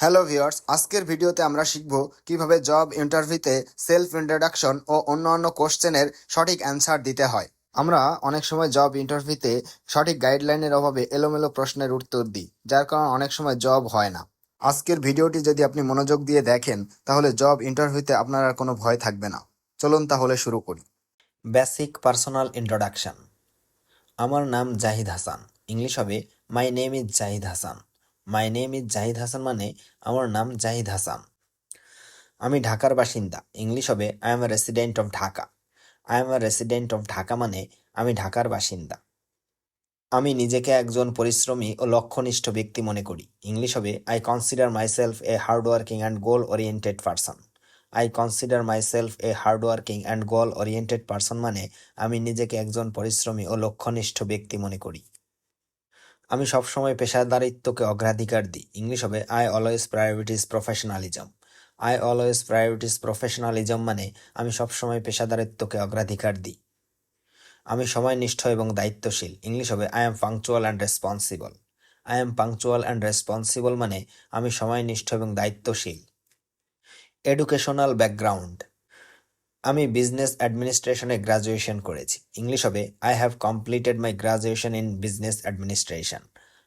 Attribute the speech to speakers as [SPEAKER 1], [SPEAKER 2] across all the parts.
[SPEAKER 1] Hello viewers আজকের ভিডিওতে আমরা শিখব কীভাবে জব ইন্টারভিউতে সেলফ ইন্ট্রোডাকশন ও অন্যান্য কোশ্চেনের সঠিক অ্যান্সার দিতে হয়। আমরা অনেক সময় জব ইন্টারভিউতে সঠিক গাইডলাইনের অভাবে এলোমেলো প্রশ্নের উত্তর দিই, যার কারণে অনেক সময় জব হয় না। আজকের ভিডিওটি যদি আপনি মনোযোগ দিয়ে দেখেন, তাহলে জব ইন্টারভিউতে আপনার আর কোনো ভয় থাকবে না। চলুন তাহলে শুরু করি।
[SPEAKER 2] বেসিক পার্সোনাল ইন্ট্রোডাকশন আমার নাম জাহিদ হাসান, ইংলিশ হবে my name is Zahid Hasan. My name is Zahid Hasan মানে আমার নাম জাহিদ হাসান আমি ঢাকার বাসিন্দা। ইংলিশ হবে I am a resident of Dhaka I am a resident of Dhaka মানে আমি ঢাকার বাসিন্দা। আমি নিজেকে একজন পরিশ্রমী ও লক্ষ্যনিষ্ঠ ব্যক্তি মনে করি। ইংলিশ হবে I consider myself a hardworking and goal oriented person I consider myself a hardworking and goal oriented person মানে আমি নিজেকে একজন পরিশ্রমী ও লক্ষ্যনিষ্ঠ ব্যক্তি মনে করি। আমি সবসময় পেশাদারিত্বকে অগ্রাধিকার দিই। ইংলিশ হবে I always prioritise professionalism I always prioritise professionalism মানে আমি সবসময় পেশাদারিত্বকে অগ্রাধিকার দিই। আমি সময়নিষ্ঠ এবং দায়িত্বশীল। ইংলিশ হবে I am punctual and responsible I am punctual and responsible মানে আমি সময়নিষ্ঠ এবং দায়িত্বশীল। এডুকেশনাল ব্যাকগ্রাউন্ড আমি বিজনেস অ্যাডমিনিস্ট্রেশনে গ্রাজুয়েশন করেছি। ইংলিশ হবে I have completed my graduation in business administration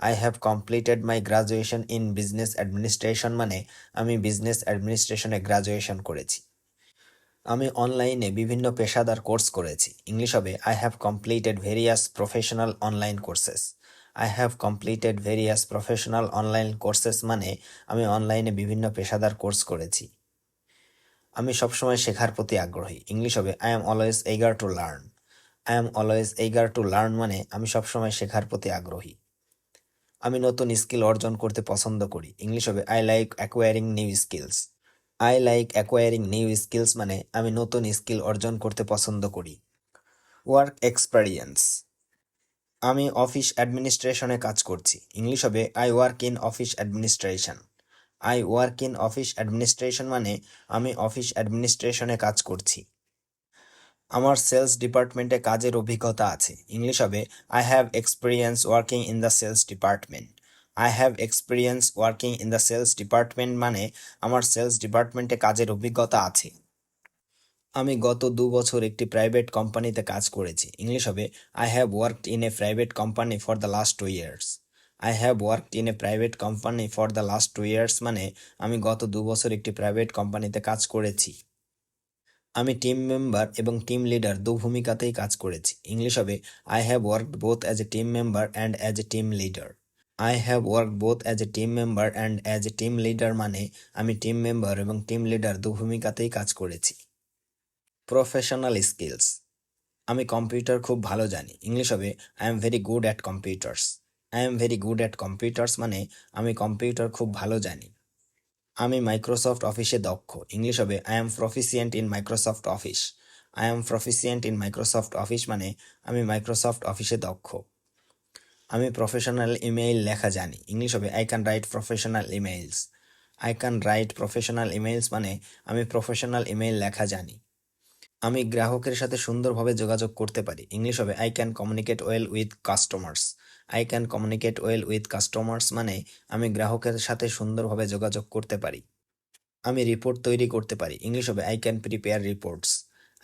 [SPEAKER 2] I have completed my graduation in business administration মানে আমি বিজনেস অ্যাডমিনিস্ট্রেশনে গ্রাজুয়েশন করেছি। আমি অনলাইনে বিভিন্ন পেশাদার কোর্স করেছি। ইংলিশ হবে I have completed various professional online courses I have completed various professional online courses মানে আমি অনলাইনে বিভিন্ন পেশাদার কোর্স করেছি। আমি সবসময় শেখার প্রতি আগ্রহী। ইংলিশ হবে I am always eager to learn I am always eager to learn মানে আমি সবসময় শেখার প্রতি আগ্রহী। আমি নতুন স্কিল অর্জন করতে পছন্দ করি। ইংলিশ হবে I like acquiring new skills I like acquiring new skills মানে আমি নতুন স্কিল অর্জন করতে পছন্দ করি। ওয়ার্ক এক্সপেরিয়েন্স আমি অফিস অ্যাডমিনিস্ট্রেশনে কাজ করছি। ইংলিশ হবে I work in office administration I work in office administration মানে আমি অফিস অ্যাডমিনিস্ট্রেশনে কাজ করছি। আমার সেলস ডিপার্টমেন্টে কাজের অভিজ্ঞতা আছে। ইংলিশ হবে I have experience working in the sales department I have experience working in the sales department মানে আমার সেলস ডিপার্টমেন্টে কাজের অভিজ্ঞতা আছে। আমি গত দু বছর একটি প্রাইভেট কোম্পানিতে কাজ করেছি। ইংলিশ হবে I have worked in a private company for the last two years I have worked in a private company for the last two years মানে আমি গত দু বছর একটি প্রাইভেট কোম্পানিতে কাজ করেছি। আমি টিম মেম্বার এবং টিম লিডার দু ভূমিকাতেই কাজ করেছি। ইংলিশ হবে I have worked both as a team member and as a team leader I have work both as a team member and as a team leader মানে আমি team member এবং team leader দু ভূমিকাতেই কাজ করেছি। Professional skills আমি computer খুব ভালো জানি। ইংলিশ হবে I am very good at computers I am very good at computers মানে আমি কম্পিউটার খুব ভালো জানি। আমি মাইক্রোসফট অফিসে দক্ষ। ইংলিশ হবে I am proficient in Microsoft Office I am proficient in Microsoft Office মানে আমি মাইক্রোসফট অফিসে দক্ষ। আমি প্রফেশনাল ইমেইল লেখা জানি। ইংলিশ হবে I can write professional emails I can write professional emails মানে আমি প্রফেশনাল ইমেইল লেখা জানি। আমি গ্রাহকের সাথে সুন্দরভাবে যোগাযোগ করতে পারি। ইংলিশ হবে I can communicate well with customers I can communicate well with customers মানে আমি গ্রাহকের সাথে সুন্দরভাবে যোগাযোগ করতে পারি। আমি রিপোর্ট তৈরি করতে পারি। ইংলিশ হবে I can prepare reports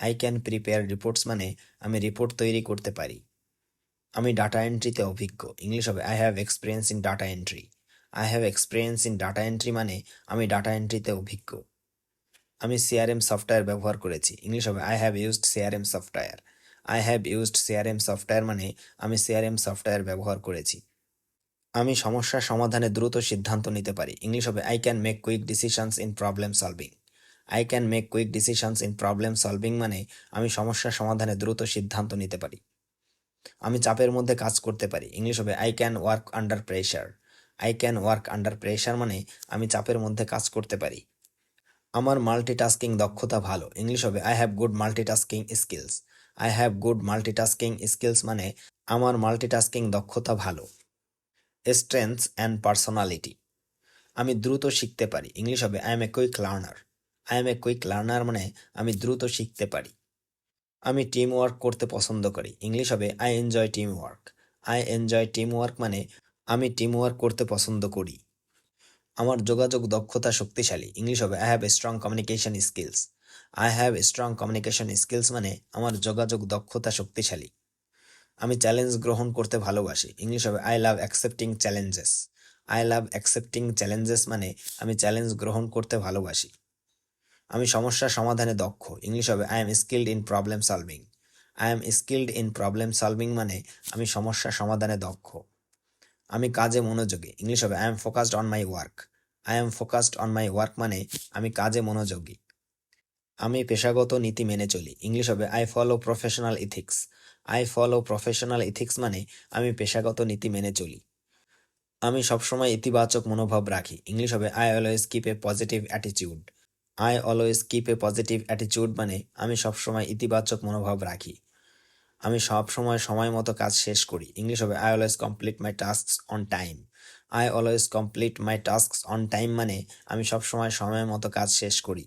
[SPEAKER 2] I can prepare reports মানে আমি রিপোর্ট তৈরি করতে পারি। আমি ডাটা এন্ট্রিতে অভিজ্ঞ। ইংলিশ হবে I have experience in data entry I have experience in data entry মানে আমি ডাটা এন্ট্রিতে অভিজ্ঞ। আমি সিআরএম সফটওয়্যার ব্যবহার করেছি। ইংলিশ হবে I have used CRM software I have used CRM software মানে আমি সিআরএম সফটওয়্যার ব্যবহার করেছি। আমি সমস্যার সমাধানে দ্রুত সিদ্ধান্ত নিতে পারি। ইংলিশ হবে I can make quick decisions in problem solving I can make quick decisions in problem solving মানে আমি সমস্যার সমাধানে দ্রুত সিদ্ধান্ত নিতে পারি। আমি চাপের মধ্যে কাজ করতে পারি। ইংলিশ হবে I can work under pressure I can work under pressure মানে আমি চাপের মধ্যে কাজ করতে পারি। আমার মাল্টিটাস্কিং দক্ষতা ভালো। ইংলিশ হবে I have good multitasking skills I have good multitasking skills মানে আমার মাল্টিটাস্কিং দক্ষতা ভালো। স্ট্রেংথস অ্যান্ড পার্সোনালিটি আমি দ্রুত শিখতে পারি। ইংলিশ হবে I am a quick learner I am a quick learner মানে আমি দ্রুত শিখতে পারি। আমি টিম ওয়ার্ক করতে পছন্দ করি। ইংলিশ হবে I enjoy team work I enjoy team work মানে আমি টিম ওয়ার্ক করতে পছন্দ করি। আমার যোগাযোগ দক্ষতা শক্তিশালী। ইংলিশ হবে I have strong communication skills I have strong communication skills মানে আমার যোগাযোগ দক্ষতা শক্তিশালী। আমি চ্যালেঞ্জ গ্রহণ করতে ভালোবাসি। ইংলিশ হবে I love accepting challenges I love accepting challenges মানে আমি চ্যালেঞ্জ গ্রহণ করতে ভালোবাসি। আমি সমস্যা সমাধানে দক্ষ। ইংলিশ হবে I am skilled in problem solving I am skilled in problem solving মানে আমি সমস্যা সমাধানে দক্ষ। আমি কাজে মনোযোগী। ইংলিশ হবে I am focused on my work I am focused on my work মানে আমি কাজে মনোযোগী। আমি পেশাগত নীতি মেনে চলি। ইংলিশ হবে I follow professional ethics I follow professional ethics মানে আমি পেশাগত নীতি মেনে চলি। আমি সবসময় ইতিবাচক মনোভাব রাখি। ইংলিশ হবে I always keep a positive attitude I always keep a positive attitude মানে আমি সবসময় ইতিবাচক মনোভাব রাখি। আমি সবসময় সময় মতো কাজ শেষ করি। ইংলিশ হবে I always complete my task on time I always complete my task on time মানে আমি সবসময় সময় মতো কাজ শেষ করি।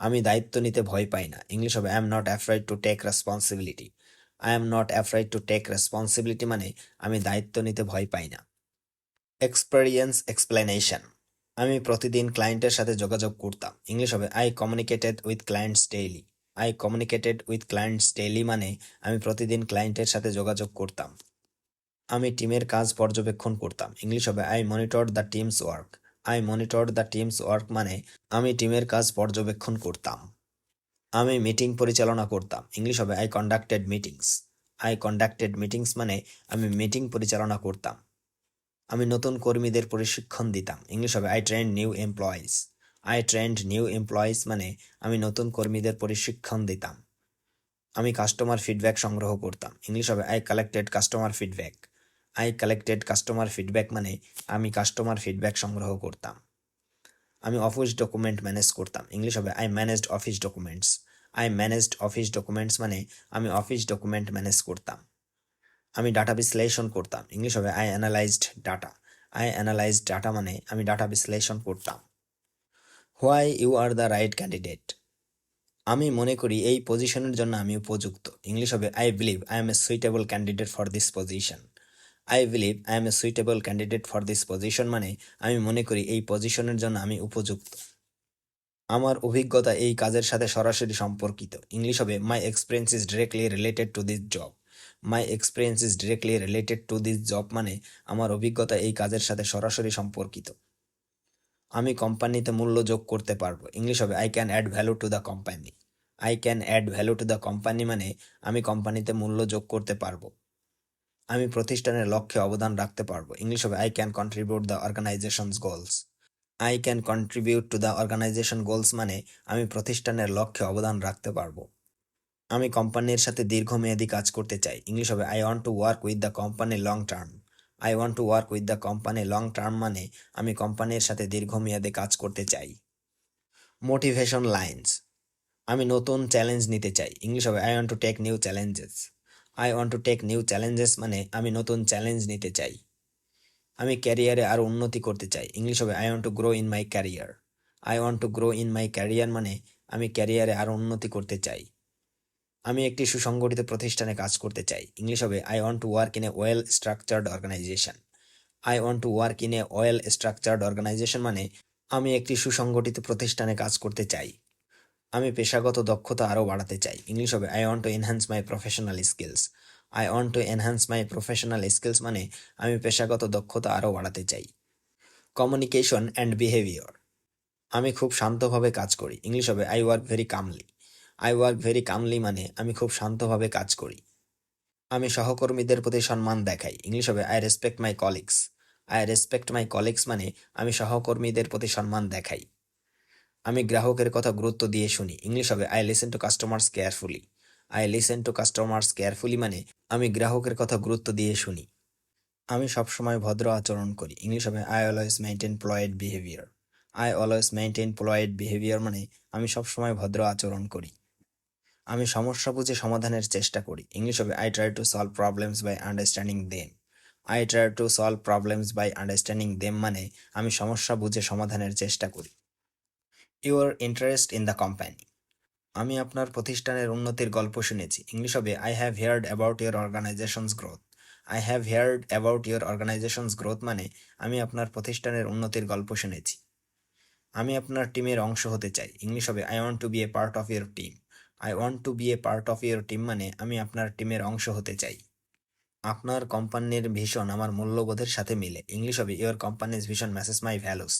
[SPEAKER 2] আমি দায়িত্ব নিতে ভয় পাই না। ইংলিশ হবে I am not afraid to take responsibility I am not afraid to take responsibility মানে আমি দায়িত্ব নিতে ভয় পাই না। এক্সপেরিয়েন্স এক্সপ্লেনেশন আমি প্রতিদিন ক্লায়েন্টের সাথে যোগাযোগ করতাম। ইংলিশ হবে I communicated with clients daily I communicated with clients daily মানে আমি প্রতিদিন ক্লায়েন্টের সাথে যোগাযোগ করতাম। আমি টিমের কাজ পর্যবেক্ষণ করতাম। ইংলিশ হবে I monitor the team's work I monitor the team's work মানে আমি টিমের কাজ পর্যবেক্ষণ করতাম। আমি মিটিং পরিচালনা করতাম। ইংলিশ হবে I conducted meetings I conducted meetings মানে আমি মিটিং পরিচালনা করতাম। আমি নতুন কর্মীদের প্রশিক্ষণ দিতাম। ইংলিশ হবে I trained new employees I trained new employees মানে আমি নতুন কর্মীদের প্রশিক্ষণ দিতাম। আমি কাস্টমার ফিডব্যাক সংগ্রহ করতাম। ইংলিশ হবে I collected customer feedback I collected customer feedback মানে আমি কাস্টমার ফিডব্যাক সংগ্রহ করতাম। আমি অফিস ডকুমেন্ট ম্যানেজ করতাম। ইংলিশ হবে I managed office documents I managed office documents মানে আমি অফিস ডকুমেন্ট ম্যানেজ করতাম। আমি ডাটা বিশ্লেষণ করতাম। ইংলিশ হবে I analysed data I analysed data মানে আমি ডাটা বিশ্লেষণ করতাম। Why you are the right candidate আমি মনে করি এই পজিশনের জন্য আমি উপযুক্ত। ইংলিশ হবে I believe I am a suitable candidate for this position I believe I am a suitable candidate for this position মানে আমি মনে করি এই পজিশনের জন্য আমি উপযুক্ত। আমার অভিজ্ঞতা এই কাজের সাথে সরাসরি সম্পর্কিত। ইংলিশ হবে my experience is directly related to this job my experience is directly related to this job মানে আমার অভিজ্ঞতা এই কাজের সাথে সরাসরি সম্পর্কিত। আমি কোম্পানিতে মূল্য যোগ করতে পারব। ইংলিশ হবে I can add value to the company I can add value to the company মানে আমি কোম্পানিতে মূল্য যোগ করতে পারব। আমি প্রতিষ্ঠানের লক্ষ্যে অবদান রাখতে পারব। ইংলিশ হবে I can contribute the organisation's goals I can contribute to the organisation goals মানে আমি প্রতিষ্ঠানের লক্ষ্যে অবদান রাখতে পারব। আমি কোম্পানির সাথে দীর্ঘমেয়াদী কাজ করতে চাই। ইংলিশ হবে I want to work with the company long term I want to work with the company long term মানে আমি কোম্পানির সাথে দীর্ঘমেয়াদে কাজ করতে চাই। মোটিভেশন লাইন্স আমি নতুন চ্যালেঞ্জ নিতে চাই। ইংলিশ হবে I want to take new challenges I want to take new challenges মানে আমি নতুন চ্যালেঞ্জ নিতে চাই। আমি ক্যারিয়ারে আরও উন্নতি করতে চাই। ইংলিশ হবে I want to grow in my career I want to grow in my career মানে আমি ক্যারিয়ারে আরও উন্নতি করতে চাই। আমি একটি সুসংগঠিত প্রতিষ্ঠানে কাজ করতে চাই। ইংলিশ হবে I want to work in a well structured organisation I want to work in a well structured organisation মানে আমি একটি সুসংগঠিত প্রতিষ্ঠানে কাজ করতে চাই। আমি পেশাগত দক্ষতা আরও বাড়াতে চাই। ইংলিশ হবে I want to enhance my professional skills I want to enhance my professional skills মানে আমি পেশাগত দক্ষতা আরও বাড়াতে চাই। কমিউনিকেশন অ্যান্ড বিহেভিয়ার আমি খুব শান্তভাবে কাজ করি। ইংলিশ হবে I work very calmly I work very calmly মানে আমি খুব শান্তভাবে কাজ করি। আমি সহকর্মীদের প্রতি সম্মান দেখাই। ইংলিশ হবে I respect my colleagues I respect my colleagues মানে আমি সহকর্মীদের প্রতি সম্মান দেখাই। আমি গ্রাহকের কথা গুরুত্ব দিয়ে শুনি। ইংলিশ হবে I listen to customers carefully I listen to customers carefully মানে আমি গ্রাহকের কথা গুরুত্ব দিয়ে শুনি। আমি সবসময় ভদ্র আচরণ করি। ইংলিশ হবে I always maintain polite behaviour I always maintain polite behaviour মানে আমি সবসময় ভদ্র আচরণ করি। আমি সমস্যা বুঝে সমাধানের চেষ্টা করি। ইংলিশ হবে I try to solve problems by understanding them I try to solve problems by understanding them মানে আমি সমস্যা বুঝে সমাধানের চেষ্টা করি। Your interest in the company আমি আপনার প্রতিষ্ঠানের উন্নতির গল্প শুনেছি। ইংলিশ হবে I have heard about your organisation's growth I have heard about your organisation's growth মানে আমি আপনার প্রতিষ্ঠানের উন্নতির গল্প শুনেছি। আমি আপনার টিমের অংশ হতে চাই। ইংলিশ হবে I want to be a part of your team I want to be a part of your team মানে আমি আপনার টিমের অংশ হতে চাই। আপনার কোম্পানির ভীষণ, আমার মূল্যবোধের সাথে মিলে। ইংলিশ হবে your company's vision message my values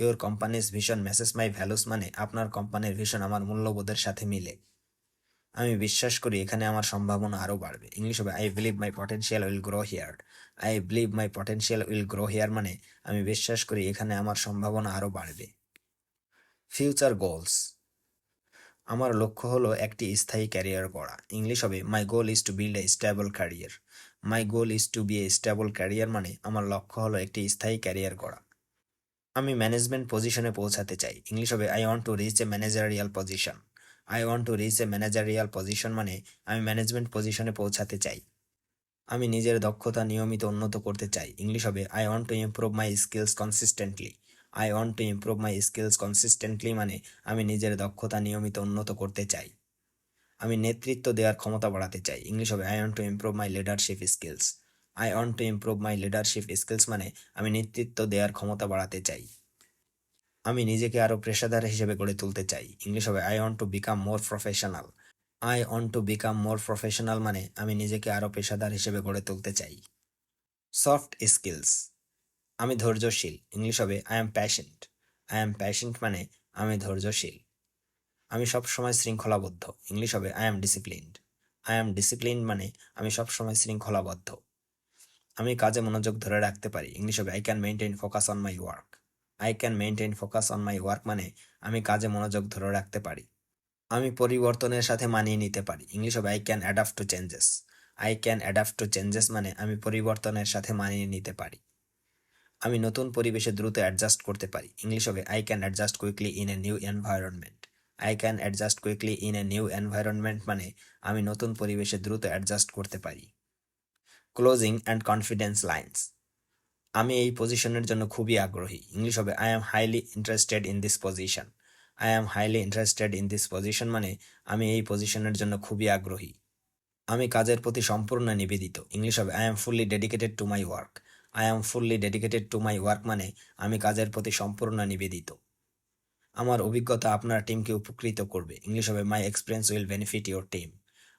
[SPEAKER 2] your company's vision message my values মানে আপনার কোম্পানির ভীষণ, আমার মূল্যবোধের সাথে মিলে। আমি বিশ্বাস করি এখানে আমার সম্ভাবনা আরও বাড়বে। ইংলিশ হবে I believe my potential will grow here I believe my potential will grow here মানে আমি বিশ্বাস করি এখানে আমার সম্ভাবনা আরও বাড়বে। ফিউচার গোলস আমার লক্ষ্য হলো একটি স্থায়ী ক্যারিয়ার গড়া। ইংলিশ হবে my goal is to build a stable career my goal is to be a stable career মানে আমার লক্ষ্য হলো একটি স্থায়ী ক্যারিয়ার গড়া। আমি ম্যানেজমেন্ট পজিশনে পৌঁছাতে চাই। ইংলিশ হবে I want to reach a managerial position I want to reach a managerial position মানে আমি ম্যানেজমেন্ট পজিশনে পৌঁছাতে চাই। আমি নিজের দক্ষতা নিয়মিত উন্নত করতে চাই। ইংলিশ হবে I want to improve my skills consistently I want to improve my skills consistently মানে আমি নিজের দক্ষতা নিয়মিত উন্নত করতে চাই। আমি নেতৃত্ব দেওয়ার ক্ষমতা বাড়াতে চাই। ইংলিশ হবে I want to improve my leadership skills I want to improve my leadership skills মানে আমি নেতৃত্ব দেওয়ার ক্ষমতা বাড়াতে চাই। আমি নিজেকে আরও পেশাদার হিসেবে গড়ে তুলতে চাই। ইংলিশ হবে I want to become more professional I want to become more professional মানে আমি নিজেকে আরও পেশাদার হিসেবে গড়ে তুলতে চাই। সফট স্কিলস আমি ধৈর্যশীল। ইংলিশ হবে I am patient I am patient মানে আমি ধৈর্যশীল। আমি সব সময় শৃঙ্খলাবদ্ধ। ইংলিশ হবে I am disciplined I am disciplined মানে আমি সব সময় শৃঙ্খলাবদ্ধ। আমি কাজে মনোযোগ ধরে রাখতে পারি। ইংলিশ হবে I can maintain focus on my work I can maintain focus on my work মানে আমি কাজে মনোযোগ ধরে রাখতে পারি। আমি পরিবর্তনের সাথে মানিয়ে নিতে পারি। ইংলিশ হবে I can adapt to changes I can adapt to changes মানে আমি পরিবর্তনের সাথে মানিয়ে নিতে পারি। আমি নতুন পরিবেশে দ্রুত অ্যাডজাস্ট করতে পারি। ইংলিশ হবে I can adjust quickly in a new environment I can adjust quickly in a new environment মানে আমি নতুন পরিবেশে দ্রুত অ্যাডজাস্ট করতে পারি। ক্লোজিং অ্যান্ড কনফিডেন্স লাইন্স আমি এই পজিশনের জন্য খুবই আগ্রহী। ইংলিশ হবে I am highly interested in this position I am highly interested in this position মানে আমি এই পজিশনের জন্য খুবই আগ্রহী। আমি কাজের প্রতি সম্পূর্ণ নিবেদিত। ইংলিশ হবে I am fully dedicated to my work I am fully dedicated to my work মানে আমি কাজের প্রতি সম্পূর্ণ নিবেদিত। আমার অভিজ্ঞতা আপনার টিমকে উপকৃত করবে। ইংলিশ হবে my experience will benefit your team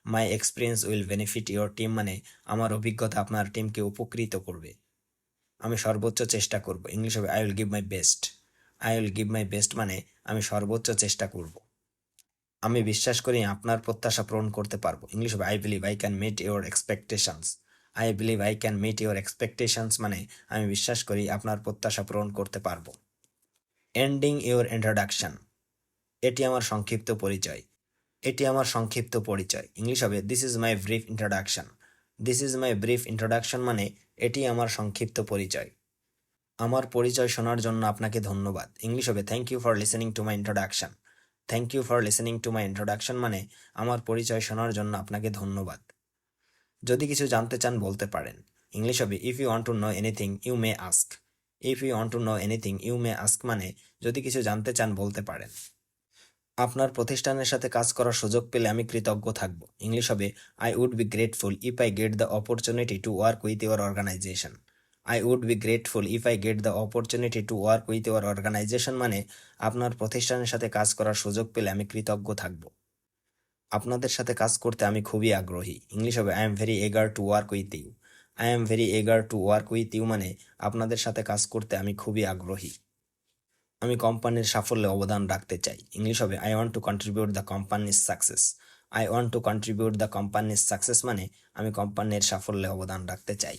[SPEAKER 2] my experience will benefit your team মানে আমার অভিজ্ঞতা আপনার টিমকে উপকৃত করবে। আমি সর্বোচ্চ চেষ্টা করব। ইংলিশ হবে I will give my best I will give my best মানে আমি সর্বোচ্চ চেষ্টা করব। আমি বিশ্বাস করি আপনার প্রত্যাশা পূরণ করতে পারব। ইংলিশ হবে I believe I can meet your expectations I believe I can meet your expectations মানে আমি বিশ্বাস করি আপনার প্রত্যাশা পূরণ করতে পারব। এন্ডিং ইউর ইন্ট্রোডাকশন এটি আমার সংক্ষিপ্ত পরিচয়। এটি আমার সংক্ষিপ্ত পরিচয়। ইংলিশ হবে this is my brief introduction this is my brief introduction মানে এটি আমার সংক্ষিপ্ত পরিচয়। আমার পরিচয় শোনার জন্য আপনাকে ধন্যবাদ। ইংলিশ হবে thank you for listening to my introduction thank you for listening to my introduction মানে আমার পরিচয় শোনার জন্য আপনাকে ধন্যবাদ। যদি কিছু জানতে চান, বলতে পারেন। ইংলিশ হবে if you want to know anything you may ask if you want to know anything you may ask মানে যদি কিছু জানতে চান, বলতে পারেন। আপনার প্রতিষ্ঠানের সাথে কাজ করার সুযোগ পেলে আমি কৃতজ্ঞ থাকব। ইংলিশ হবে I would be grateful if I get the opportunity to work with your organisation I would be grateful if I get the opportunity to work with your organisation মানে আপনার প্রতিষ্ঠানের সাথে কাজ করার সুযোগ পেলে আমি কৃতজ্ঞ থাকব। আপনাদের সাথে কাজ করতে আমি খুবই আগ্রহী। ইংলিশ হবে I am very eager to work with you I am very eager to work with you মানে আপনাদের সাথে কাজ করতে আমি খুবই আগ্রহী। আমি কোম্পানির সাফল্যে অবদান রাখতে চাই। ইংলিশ হবে I want to contribute the কোম্পানির success I want to contribute the কোম্পানির সাকসেস মানে আমি কোম্পানির সাফল্যে অবদান রাখতে চাই।